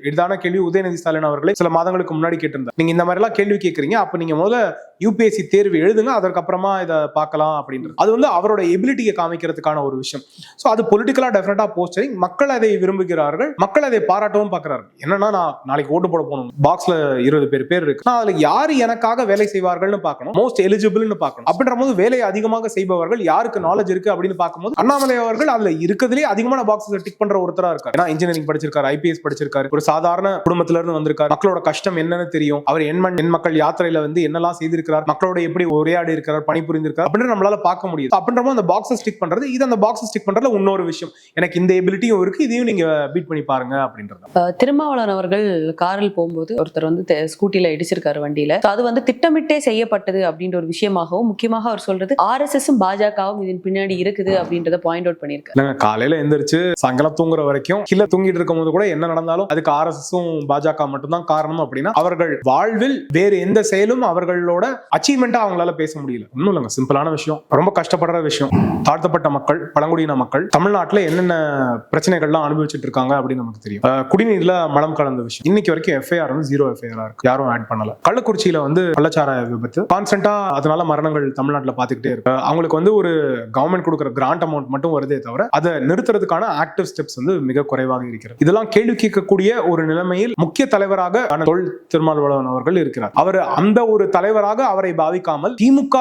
எளிதான கேள்வி உதயநிதி ஸ்டாலின் அவர்களை சில மாதங்களுக்கு முன்னாடி கேட்டிருந்தார். நீங்க இந்த மாதிரிலாம் கேள்வி கேட்குறீங்க அப்ப நீங்க முதல்ல யூபிஎஸ்சி தேர்வு எழுதுங்க அதற்கப்புறமா இதை பார்க்கலாம் அப்படின்றது. அது வந்து அவரோட எபிலிட்டியை காமிக்கிறதுக்கான ஒரு விஷயம். ஸோ அது பொலிட்டிக்கலா டெஃபினட்டா போஸ்டரிங் மக்கள் அதை விரும்புகிறார்கள். மக்கள் அதை பாராட்டவும் பார்க்கிறார்கள். என்னன்னா நான் நாளைக்கு ஓட்டு போட போகணும். பாக்ஸ்ல இருபது பேர் பேர் இருக்கு. நான் அதுல யாரு எனக்காக வேலை செய்வார்கள்னு பார்க்கணும். மோஸ்ட் எலிஜிபிள்னு பார்க்கணும். அப்படின்ற போது வேலையை அதிகமாக செய்பவர்கள் யாருக்கு நாலேஜ் இருக்கு அப்படின்னு பார்க்கும்போது அண்ணாமலை அவர்கள் அதுல இருக்கிறதுலே அதிகமான பாக்ஸஸ் டிக் பண்ற ஒருத்தரா இருக்காரு. ஏன்னா இன்ஜினியரிங் படிச்சிருக்காரு ஐபிஎஸ் படிச்சிருக்காரு. ஒரு சாதாரண குடும்பத்துல இருந்து வந்திருக்காரு. மக்களோட கஷ்டம் என்னன்னு தெரியும். அவர் எண்மண் எண் மக்கள் யாத்திரையில வந்து என்னெல்லாம் செய்திருக்கிறார் மக்களோட எப்படி உரையாடி இருக்கிறார் பணிபுரிந்திருக்கார் அப்படின்னு நம்மளால பார்க்க முடியுது. அப்படின்றப்போ அந்த பாக்ஸை ஸ்டிக் பண்றது இது அந்த பாக்ஸை ஸ்டிக் பண்றதுல இன்னொரு விஷயம். எனக்கு இந்த எபிலிட்டியும் இருக்கு இதையும் நீங்க பீட் பண்ணி பாருங்க அப்படின்றது. திருமாவளவன் அவர்கள் காரில் போகும்போது ஒருத்தர் வந்து ஸ்கூட்டில இடிச்சிருக்காரு வண்டியில. அது வந்து திட்டமிட்டே செய்யப்பட்டது அப்படின்ற ஒரு விஷயமாகவும் முக்கியமாக அவர் சொல்றது ஆர்எஸ்எஸும் பாஜகவும் இதன் பின்னாடி இருக்குது அப்படின்றத பாயிண்ட் அவுட் பண்ணியிருக்காரு. காலையில எந்திரிச்சு சாயங்காலம் தூங்குற வரைக்கும் கீழே தூங்கிட்டு இருக்கும் போது கூட என்ன நடந்தாலும் அதுக்கு ஆர்எஸ்எஸும் பாஜக மட்டும்தான் காரணம் அப்படின்னா அவர்கள் வாழ்வில் வேறு எந்த செயலும் அவர்களோட அச்சீவ்மெண்டா அவங்களால பேச முடியல. ஒன்றும் இல்லைங்க. சிம்பிளான விஷயம். ரொம்ப கஷ்டப்படுற விஷயம். தாழ்த்தப்பட்ட மக்கள் பழங்குடியின மக்கள் தமிழ்நாட்டில் என்னென்ன பிரச்சனைகள்லாம் அனுபவிச்சுட்டு இருக்காங்க அப்படின்னு நமக்கு தெரியும். குடிநீர்ல மலம் கலந்த விஷயம். இன்னைக்கு வரைக்கும் எஃப்ஐஆர் வந்து ஜீரோ எஃப்ஐஆர் இருக்கு. யாரும் ஆட் பண்ணல. கள்ளக்குறிச்சியில வந்து கள்ளச்சாராய விபத்து. கான்ஸ்டன்டா அதனால மரணங்கள் தமிழ்நாட்டில் பார்த்துக்கிட்டே இருக்கு. அவங்களுக்கு வந்து ஒரு கவர்மெண்ட் கொடுக்குற கிராண்ட் அமௌண்ட் மட்டும் வருதே தவிர அதை நிறுத்துறதுக்கான ஆக்டிவ் ஸ்டெப்ஸ் வந்து மிக குறைவாக இருக்கிறது. இதெல்லாம் கேள்வி கேட்கக்கூடிய ஒரு நிலைமையில் முக்கிய தலைவராக தொழில் திருமாவளவன் திருமாவளவன் அவர்கள் இருக்கிறார். அவர் அந்த ஒரு தலைவராக அவரை பாவிக்காமல் திமுக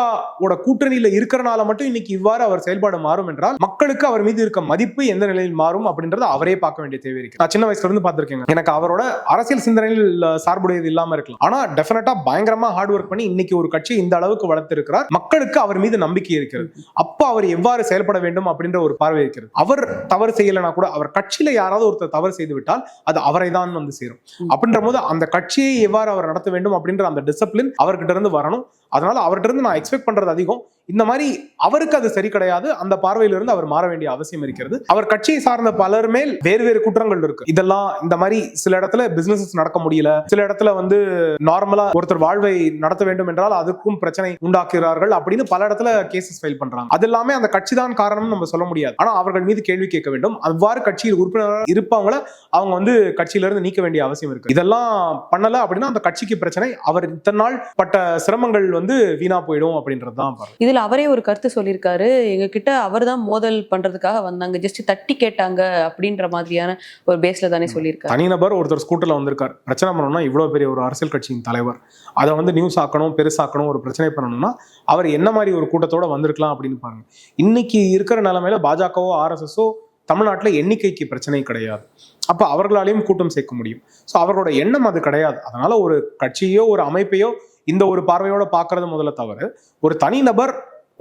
கூட்டணியில இருக்கிறனால மட்டும் இன்னைக்கு இவ்வாறு அவர் செயல்பாடு மாறும் என்றால் மக்களுக்கு அவர் மீது இருக்க மதிப்பு எந்த நிலையில் மாறும் அப்படின்றத அவரே பார்க்க வேண்டிய தேவை இருக்கு. நான் சின்ன வயசுல இருந்து பார்த்திருக்கேங்க. எனக்கு அவரோட அரசியல் சிந்தனையில் சார்புடையது இல்லாம இருக்கலாம். ஆனா டெஃபினட்டா பயங்கரமா ஹார்ட் ஒர்க் பண்ணி இன்னைக்கு ஒரு கட்சி இந்த அளவுக்கு வளர்த்திருக்கிறார். மக்களுக்கு அவர் மீது நம்பிக்கை இருக்கிறது. அப்ப அவர் எவ்வாறு செயல்பட வேண்டும் அப்படின்ற ஒரு பார்வை இருக்கிறது. அவர் தவறு செய்யலைனா கூட அவர் கட்சியில யாராவது ஒருத்தர் தவறு செய்து விட்டால் அது அவரை தான் வந்து சேரும். அப்படின்ற போது அந்த கட்சியை எவ்வாறு அவர் நடத்த வேண்டும் அப்படின்ற அந்த டிசிப்ளின் அவர்கிட்ட இருந்து வரணும். அதனால அவர்கிட்ட இருந்து நான் எக்ஸ்பெக்ட் பண்றது அதிகம். இந்த மாதிரி அவருக்கு அது சரி கிடையாது. அந்த பார்வையிலிருந்து அவர் மாற வேண்டிய அவசியம் இருக்கிறது. அவர் கட்சியை சார்ந்த பலர் மேல் வேறு வேறு குற்றங்கள் இருக்கு. இதெல்லாம் இந்த மாதிரி சில இடத்துல பிசினஸ் நடக்க முடியல. சில இடத்துல வந்து நார்மலா ஒருத்தர் வாழ்வை நடத்த வேண்டும் என்றால் அதுக்கும் பிரச்சனை உண்டாக்குகிறார்கள் அப்படின்னு பல இடத்துல கேசஸ் ஃபைல் பண்றாங்க. அது எல்லாமே அந்த கட்சி தான் காரணம்னு நம்ம சொல்ல முடியாது. ஆனா அவர்கள் மீது கேள்வி கேட்க வேண்டும். அவ்வாறு கட்சியில் உறுப்பினராக இருப்பவங்கள அவங்க வந்து கட்சியில இருந்து நீக்க வேண்டிய அவசியம் இருக்கு. இதெல்லாம் பண்ணல அப்படின்னா அந்த கட்சிக்கு பிரச்சனை. அவர் இத்தனை நாள் பட்ட சிரமங்கள் வந்து வீணா போயிடும் அப்படின்றது தான் இதுல அவரே ஒரு கருத்து சொல்லியிருக்காரு. எங்க கிட்ட அவர் தான் மோதல் பண்றதுக்காக வந்தாங்க. ஜஸ்ட் தட்டி கேட்டாங்க அப்படின்ற மாதிரியான ஒரு பேஸ்ல தானே சொல்லியிருக்காரு. தனிநபர் ஒருத்தர் ஸ்கூட்டர்ல வந்திருக்கார். பிரச்சனை பண்ணணும்னா இவ்வளவு பெரிய ஒரு அரசியல் கட்சியின் தலைவர். அதை வந்து நியூஸ் ஆக்கணும் பெருசாக்கணும் ஒரு பிரச்சனை பண்ணணும்னா அவர் என்ன மாதிரி ஒரு கூட்டத்தோட வந்திருக்கலாம் அப்படின்னு பாருங்க. இன்னைக்கு இருக்கிற நிலைமையில பாஜகவோ ஆர்எஸ்எஸோ தமிழ்நாட்டில் எண்ணிக்கைக்கு பிரச்சனை கிடையாது. அப்போ அவர்களாலையும் கூட்டம் சேர்க்க முடியும். ஸோ அவர்களோட எண்ணம் அது கிடையாது. அதனால ஒரு கட்சியோ ஒரு அமைப்பையோ இந்த ஒரு பார்வையோட பார்க்கறது முதல்ல தவறு. ஒரு தனிநபர்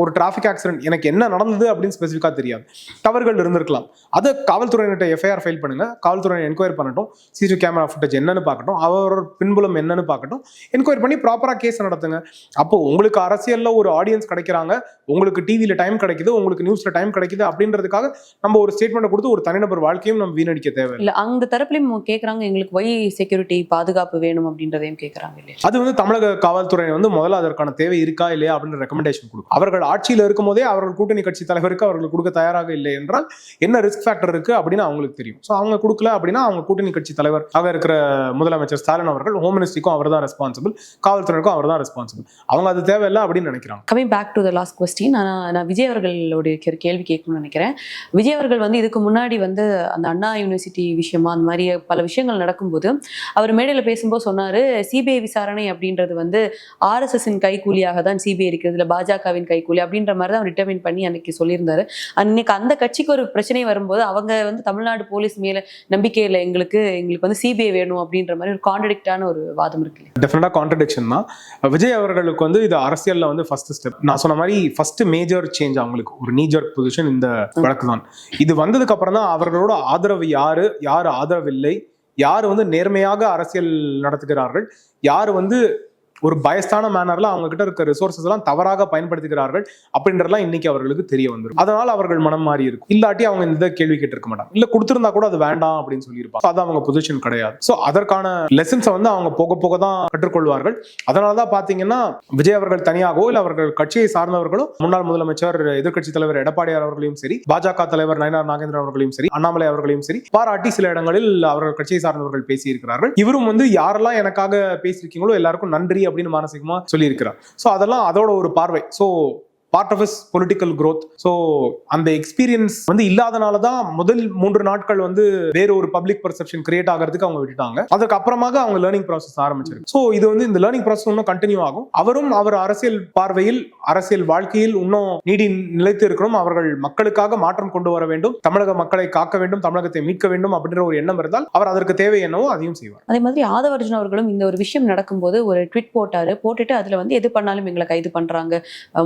ஒரு டிராஃபிக் ஆக்சிடென்ட் எனக்கு என்ன நடந்தது அப்படின்னு ஸ்பெசிஃபிக்காக தெரியாது. தவறுகள் இருந்திருக்கலாம். அதை காவல்துறையினர்கிட்ட எஃப்ஐஆர் ஃபைல் பண்ணுங்க. காவல்துறை என்கொயரி பண்ணட்டும். சிசிடிவி கேமரா ஃபுட்டேஜ் என்னன்னு பார்க்கட்டும். அவர் பின்புலம் என்னன்னு பார்க்கட்டும். என்கொயரி பண்ணி ப்ராப்பராக கேஸ் நடத்துங்க. அப்போ உங்களுக்கு அரசியல்ல ஒரு ஆடியன்ஸ் கிடைக்கிறாங்க. உங்களுக்கு டிவியில் டைம் கிடைக்குது. உங்களுக்கு நியூஸ்ல டைம் கிடைக்குது அப்படின்றதுக்காக நம்ம ஒரு ஸ்டேட்மெண்ட் கொடுத்து ஒரு தனிநபர் வாழ்க்கையும் நம்ம வீணடிக்க தேவை இல்ல அந்த தரப்புலயும் கேக்குறாங்க எங்களுக்கு ஒய் செக்யூரிட்டி பாதுகாப்பு வேணும் அப்படின்றதையும் கேக்குறாங்க இல்லையா? அது வந்து தமிழக காவல்துறை வந்து முதல்ல அதற்கான தேவை இருக்கா இல்லையா அப்படின்னு ரெக்கமெண்டேஷன் கொடுக்கும். அவர்கள் ஆட்சியில் இருக்கும் போதே அவர்கள் கூட்டணி கட்சி தலைவருக்கு அவர்கள் கொடுக்க தயாராக இல்லை என்றால் என்ன ரிஸ்க் ஃபேக்டர் இருக்கு அப்படின்னு அவங்களுக்கு தெரியும். ஸோ அவங்க கொடுக்கல அப்படின்னா அவங்க கூட்டணி கட்சி தலைவர் ஆக இருக்கிற முதலமைச்சர் ஸ்டாலின் அவர்கள் ஹோம் மினிஸ்ட்ரிக்கும் அவர் தான் ரெஸ்பான்சிபிள் காவல்துறைக்கும் அவர் தான் ரெஸ்பான்சிபிள் அவங்க அது தேவையில்லை அப்படின்னு நினைக்கிறாங்க. Coming back to the last question நான் நான் விஜய் அவர்களுடைய கே- கேள்வி கேட்கணும்னு நினைக்கிறேன். விஜய் அவர்கள் வந்து இதுக்கு முன்னாடி வந்து அந்த அண்ணா யூனிவர்சிட்டி விஷயமா அந்த மாதிரி பல விஷயங்கள் நடக்கும்போது அவர் மேடையில் பேசும்போது சொன்னாரு சிபிஐ விசாரணை அப்படின்றது வந்து ஆர்எஸ்எஸ்ஸின் கைக்கூலியாக தான் சிபிஐ இருக்கிறது இல்லை பாஜகவின் கைக்கூலி அப்படின்ற மாதிரி தான் டிட்டர்மின் பண்ணி அன்னைக்கு சொல்லியிருந்தாரு. அன்னைக்கு அந்த கட்சிக்கு ஒரு பிரச்சனை வரும்போது அவங்க வந்து தமிழ்நாடு போலீஸ் மேல நம்பிக்கை இல்லை எங்களுக்கு எங்களுக்கு வந்து சிபிஐ வேணும் அப்படின்ற மாதிரி ஒரு கான்ட்ரடிக்டான ஒரு வாதம் இருக்கு? டெஃபினட்டா கான்ட்ரடிக்ஷன் தான். விஜய் அவர்களுக்கு வந்து இது அரசியல்ல வந்து ஃபர்ஸ்ட் ஸ்டெப் நான் சொன்ன மாதிரி ஃபர்ஸ்ட் மேஜர் சேஞ்ச் அவங்களுக்கு. ஒரு நீஜர் பொசிஷன் இந்த வழக்கு தான். இது வந்ததுக்கு அப்புறம் தான் அவர்களோட ஆதரவு யாரு? யார் ஆதரவு இல்லை யார் வந்து நேர்மையாக அரசியல் நடத்துகிறார்கள்? யார் வந்து ஒரு பயஸ்தான மேனர்ல அவங்க கிட்ட இருக்க ரிசோர்சஸ் எல்லாம் தவறாக பயன்படுத்துகிறார்கள் அப்படின்றதெல்லாம் இன்னைக்கு அவர்களுக்கு தெரிய வந்துடும் அதனால அவர்கள் மனம் மாறி இருக்கும். இல்லாட்டி அவங்க இந்த இதை கேள்வி கேட்டிருக்க மாட்டாங்க. இல்ல கொடுத்திருந்தா கூட அது வேண்டாம் அப்படின்னு சொல்லியிருப்பாங்க. அது அவங்க பொசிஷன் கிடையாது. சோ அதற்கான லெசன்ஸை வந்து அவங்க போக போக தான் கற்றுக்கொள்வார்கள். அதனாலதான் பாத்தீங்கன்னா விஜய் அவர்கள் தனியாகவோ இல்ல அவர்கள் கட்சியை சார்ந்தவர்களும் முன்னாள் முதலமைச்சர் எதிர்கட்சி தலைவர் எடப்பாடியார் அவர்களையும் சரி பாஜக தலைவர் நயனார் நாகேந்திரன் அவர்களையும் சரி அண்ணாமலை அவர்களையும் சரி பாராட்டி சில இடங்களில் அவர்கள் கட்சியை சார்ந்தவர்கள் பேசியிருக்கிறார்கள். இவரும் வந்து யாரெல்லாம் எனக்காக பேசியிருக்கீங்களோ எல்லாருக்கும் நன்றி அப்படின்னு மானசீகமா சொல்லியிருக்கிறார். சோ அதெல்லாம் அதோட ஒரு பார்வை. So part of is political growth so அந்த எக்ஸ்பீரியன்ஸ் வந்து இல்லாதனால தான் முதல் மூன்று நாட்கள் வந்து வேற ஒரு பப்ளிக் பர்செப்ஷன் கிரியேட் ஆகிறதுக்கு அவங்க விட்டுட்டாங்க. அதுக்கு அப்புறமாக அவங்க லேர்னிங் ப்ராசஸ் ஆரம்பிச்சிருக்கு. ஸோ இது வந்து இந்த லேர்னிங் ப்ராசஸ் இன்னும் கண்டினியூ ஆகும். அவரும் அவர் அரசியல் பார்வையில் அரசியல் வாழ்க்கையில் இன்னும் நீடி நிலைத்து இருக்கணும். அவர்கள் மக்களுக்காக மாற்றம் கொண்டு வர வேண்டும். தமிழக மக்களை காக்க வேண்டும். தமிழகத்தை மீட்க வேண்டும் அப்படின்ற ஒரு எண்ணம் இருந்தால் அவர் அதற்கு தேவை என்னவோ அதையும் செய்வார். அதே மாதிரி ஆதவர்ஜுன் அவர்களும் இந்த ஒரு விஷயம் நடக்கும்போது ஒரு ட்விட் போட்டாரு. போட்டுட்டு அதுல வந்து எது பண்ணாலும் எங்களை கைது பண்றாங்க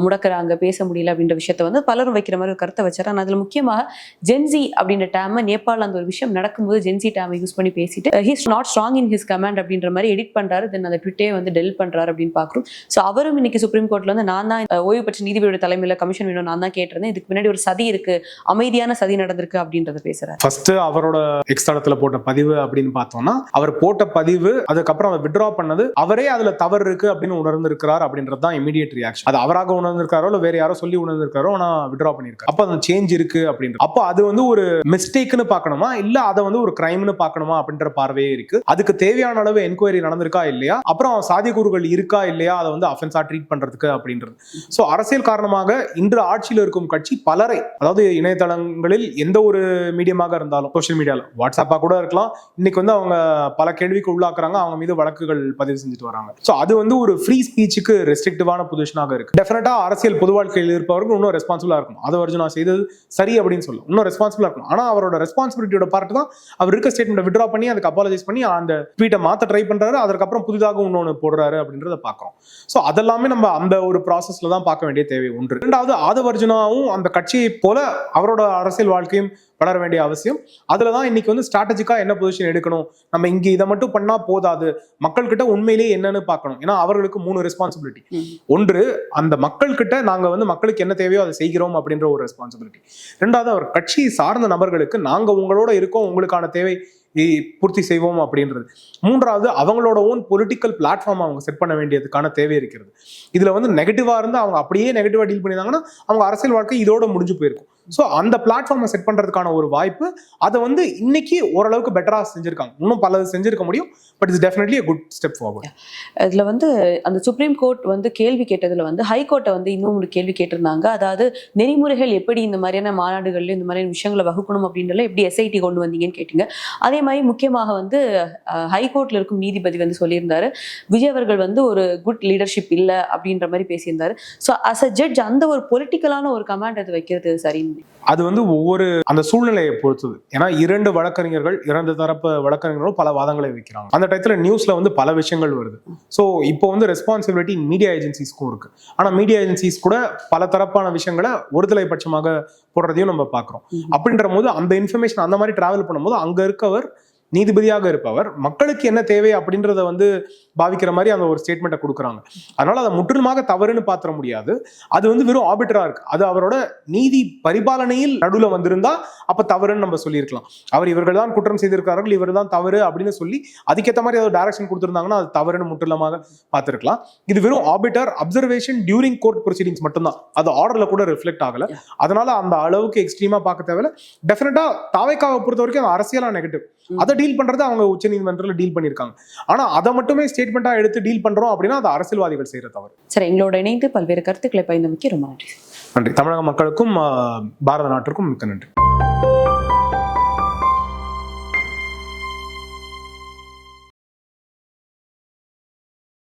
முடக்கிறாங்க பேச முடியல அப்படின்ற விஷயத்த வந்து பலரும் வைக்கிற மாதிரி ஒரு கருத்தை வச்சார். ஆனால் அதில் முக்கியமாக ஜென்சி அப்படின்ற டேம நேபாள் அந்த ஒரு விஷயம் நடக்கும்போது ஜென்சி டேமை யூஸ் பண்ணி பேசிட்டு his not strong in his command அப்படின்ற மாதிரி எடிட் பண்ணுறாரு தென் அந்த ட்விட்டே வந்து டெல் பண்ணுறாரு அப்படின்னு பார்க்குறோம். ஸோ அவரும் இன்னைக்கு சுப்ரீம் கோர்ட்ல வந்து நான் தான் ஓய்வு பெற்ற நீதிபதியோட தலைமையில கமிஷன் வேணும் நான் தான் கேட்டிருந்தேன். இதுக்கு முன்னாடி ஒரு சதி இருக்கு அமைதியான சதி நடந்திருக்கு அப்படின்றத பேசுறாரு. ஃபர்ஸ்ட் அவரோட எக்ஸ் தளத்துல போட்ட பதிவு அப்படின்னு பார்த்தோம்னா அவர் போட்ட பதிவு அதுக்கப்புறம் அவர் விட்ரா பண்ணது அவரே அதுல தவறு இருக்கு அப்படின்னு உணர்ந்திருக்கிறார் அப்படின்றது தான் இமீடியட் ரியாக்ஷன் அது அவராக உணர்ந்திருக்காரோ இல்ல வேற யாரோ சொல்லி உணர்ந்திருக்காரோ ஆனா விட்ரா பண்ணிருக்காரு அப்ப அந்த சேஞ்ச் இருக்கு அப்படின்றது அப்போ அது வந்து ஒரு மிஸ்டேக்னு பார்க்கணுமா? இல்ல அதை வந்து ஒரு கிரைம்னு பார்க்கணுமா அப்படின்ற பார்வையே இருக்கு. அதுக்கு தேவையான அளவு என்கொயரி நடந்திருக்கா இல்லையா? அப்புறம் சாத்தியக்கூறுகள் இருக்கா இல்லையா? அதை வந்து அஃபென்ஸா ட்ரீட் பண்றதுக்கு அப்படின்றது. ஸோ அரசியல் காரணமாக இன்று ஆட்சியில் இருக்கும் கட்சி பலரை அதாவது இணையதளங்களில் எந்த ஒரு மீடியமாக இருந்தாலும் சோஷியல் மீடியால வாட்ஸ்அப்பா கூட இருக்கலாம். இன்னைக்கு வந்து அவங்க பல கேள்விக்கு உள்ளாக்குறாங்க. அவங்க மீது வழக்குகள் பதிவு செஞ்சுட்டு வராங்க. ஸோ அது வந்து ஒரு ஃப்ரீ ஸ்பீச்சுக்கு ரெஸ்ட்ரிக்டிவான பொசிஷனாக இருக்கு. டெஃபினட்டா அரசியல் பொது வாழ்க்கையில் இருப்பவர்கள் இன்னும் ரெஸ்பான்சிபிளாக இருக்கும் அதை வரைக்கும் நான் செய்தது சரி அப்படின்னு சொல்லும் இன்னும் ரெஸ்பான்சிபிளாக இருக்கும் ஆனால் அவரோட ரெஸ்பான்சிபிலிட்டியோட பார்ட் தான் அவர் இருக்க ஸ்டேட்மெண்ட் விட்ரா பண்ணி அதுக்கு அப்பாலஜைஸ் பண்ணி அந்த ட்வீட்டை மாற்ற ட்ரை பண்ணுறாரு அதற்கப்புறம் புதிதாக இன்னொன்று போடுறாரு அப்படின்றத பார்க்குறோம். ஸோ அதெல்லாமே நம்ம அந்த ஒரு ப்ராசஸில் தான் பார்க்க வேண்டிய தேவை ஒன்று. ரெண்டாவது ஆதவர்ஜுனாவும் அந்த கட்சியை போல அவரோட அரசியல் வாழ்க்கையும் வளர வேண்டிய அவசியம். அதுல தான் இன்னைக்கு வந்து ஸ்ட்ராட்டஜிக்கா என்ன பொசிஷன் எடுக்கணும்? நம்ம இங்க இதை மட்டும் பண்ணா போதாது. மக்கள்கிட்ட உண்மையிலேயே என்னன்னு பார்க்கணும். ஏன்னா அவர்களுக்கு மூணு ரெஸ்பான்சிபிலிட்டி. ஒன்று அந்த மக்கள்கிட்ட நாங்க வந்து மக்களுக்கு என்ன தேவையோ அதை செய்கிறோம் அப்படின்ற ஒரு ரெஸ்பான்சிபிலிட்டி ரெண்டாவது அவர் கட்சி சார்ந்த நபர்களுக்கு நாங்க உங்களோட இருக்கோம் உங்களுக்கான தேவை பூர்த்தி செய்வோம் அப்படின்றது. மூன்றாவது அவங்களோட ஓன் பொலிட்டிக்கல் பிளாட்ஃபார்ம் அவங்க செட் பண்ண வேண்டியதுக்கான தேவை இருக்கிறது. இதுல வந்து நெகட்டிவா இருந்து அவங்க அப்படியே நெகட்டிவா டீல் பண்ணியிருந்தாங்கன்னா அவங்க அரசியல் வாழ்க்கை இதோட முடிஞ்சு போயிருக்கும். ஸோ அந்த பிளாட்ஃபார்மை செட் பண்றதுக்கான ஒரு வாய்ப்பு அதை வந்து இன்னைக்கு ஓரளவுக்கு பெட்டரா செஞ்சுருக்காங்க. இன்னும் பல செஞ்சிருக்க முடியும் but it's definitely a good step forward இதில் வந்து அந்த சுப்ரீம் கோர்ட் வந்து கேள்வி கேட்டதில் வந்து ஹைகோர்ட்டை வந்து இன்னும் ஒரு கேள்வி கேட்டிருந்தாங்க. அதாவது நெறிமுறைகள் எப்படி இந்த மாதிரியான மாநாடுகள்லையும் இந்த மாதிரியான விஷயங்களை வகுக்கணும் அப்படின்றல எப்படி எஸ்ஐடி கொண்டு வந்தீங்கன்னு கேட்டீங்க. அதே மாதிரி முக்கியமாக வந்து ஹைகோர்ட்டில் இருக்கும் நீதிபதி வந்து சொல்லியிருந்தாரு விஜய் அவர்கள் வந்து ஒரு குட் லீடர்ஷிப் இல்லை அப்படின்ற மாதிரி பேசியிருந்தாரு. ஸோ அஸ் அ ஜட்ஜ் அந்த ஒரு பொலிட்டிக்கலான ஒரு கமாண்ட் அது வைக்கிறது சரின்னு அது வந்து ஒவ்வொரு அந்த சூழ்நிலையை பொறுத்தது. ஏன்னா இரண்டு வழக்கறிஞர்கள் இரண்டு தரப்பு வழக்கறிஞர்களும் பல வாதங்களை வைக்கிறாங்க. அந்த டயத்துல நியூஸ்ல வந்து பல விஷயங்கள் வருது. ஸோ இப்போ வந்து ரெஸ்பான்சிபிலிட்டி மீடியா ஏஜென்சிஸ்க்கும் இருக்கு. ஆனா மீடியா ஏஜென்சிஸ் கூட பல தரப்பான விஷயங்களை ஒருதலை பட்சமாக போடுறதையும் நம்ம பார்க்குறோம். அப்படின்ற போது அந்த இன்ஃபர்மேஷன் அந்த மாதிரி டிராவல் பண்ணும்போது அங்க இருக்கவர் நீதிபதியாக இருப்பவர் மக்களுக்கு என்ன தேவை அப்படின்றத வந்து பாவிக்கிற மாதிரி அந்த ஒரு ஸ்டேட்மெண்ட்டை கொடுக்குறாங்க. அதனால அதை முற்றிலுமாக தவறுன்னு பாத்திர முடியாது. அது வந்து வெறும் ஆபிட்டரா இருக்கு. அது அவரோட நீதி பரிபாலனையில் நடுவுல வந்திருந்தா அப்ப தவறுன்னு நம்ம சொல்லியிருக்கலாம். அவர் இவர்கள் தான் குற்றம் செய்திருக்கார்கள் இவர் தான் தவறு அப்படின்னு சொல்லி அதுக்கேற்ற மாதிரி ஏதாவது டைரக்ஷன் கொடுத்திருந்தாங்கன்னா அது தவறுன்னு முற்றிலுமாக பார்த்திருக்கலாம் இது வெறும் obiter observation during court proceedings மட்டும்தான். அது ஆர்டர்ல கூட ரிஃப்ளெக்ட் ஆகல. அதனால அந்த அளவுக்கு எக்ஸ்ட்ரீமா பார்க்க தேவையில்ல. டெஃபினட்டா தாவைக்காவை பொறுத்த வரைக்கும் அரசியலா நெகட்டிவ் அதை டீல் பண்றது அவங்க உச்சநீதிமன்றத்தில் டீல் பண்ணியிருக்காங்க. ஆனா அதை மட்டுமே ஸ்டேட்மெண்ட்டா எடுத்து டீல் பண்றோம் அப்படின்னா அது அரசியல்வாதிகள் செய்யற தவறு. சரி எங்களோட இணைந்து பல்வேறு கருத்துக்களை பகிர்ந்தமைக்கு ரொம்ப நன்றி. நன்றி. தமிழக மக்களுக்கும் பாரத நாட்டிற்கும் மிக்க நன்றி.